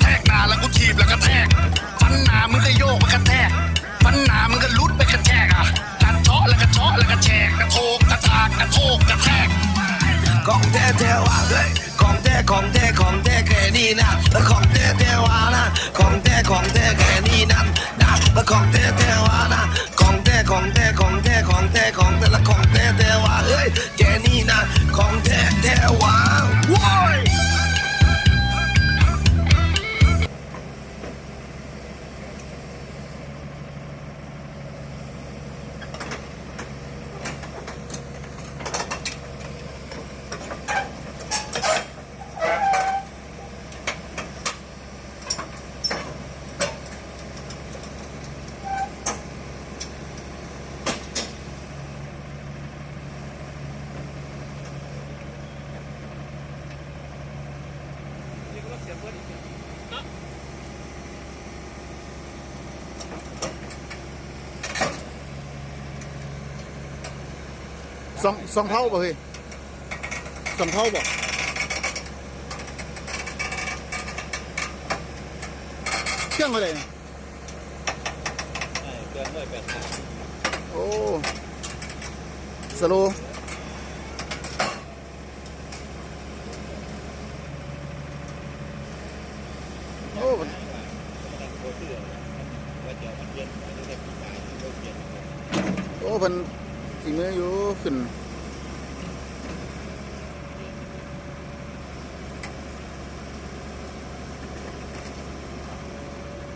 แทกนาแล้วกูถีบแล้วก็แทกฟันหนามึงก็โยกไปกระแทกฟันหนามึงก็ลุดไปกระแทกอะกัดเชาะแล้วก็เชาะแล้วก็แฉกกระโทกกระทากกระโทกกระแทกของแท้แท้ว่าเฮ้ยของแท้ของแท้ของแท้แค่นี้นะแล้วของแท้แท้ว่านะของแท้ของแท้แค่นี้นั่นนะแล้วของแท้แท้ สองสองเท่าป่ะเฮ้ยสองเท่าบ่เครื่องอะไรเนี่ยโอ้สโล โอ้พันโอ้เพิ่นฝีมืออยู่ขึ้น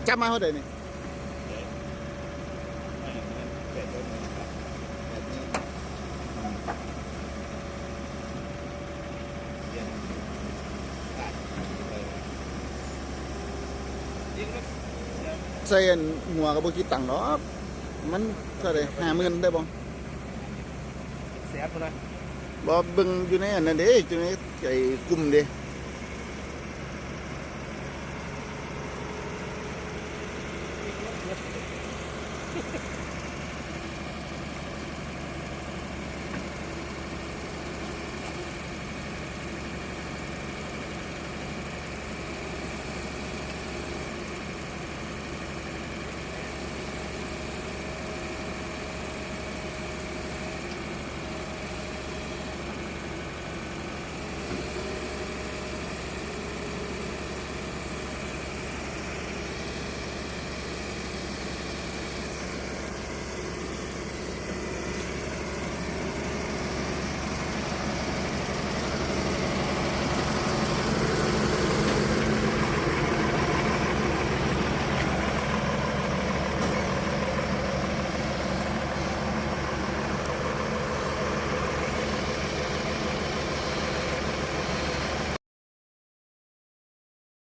จับมาเท่าได้หนี่ ใส่อันหัวกับบุกิดตังค์เนาะมันเท่าไหร่ห้าหมื่นได้บ่แสบนะบ่เบิ่งอยู่ในอันนั้นเด้อยู่ในไอ้กลุ่มเด้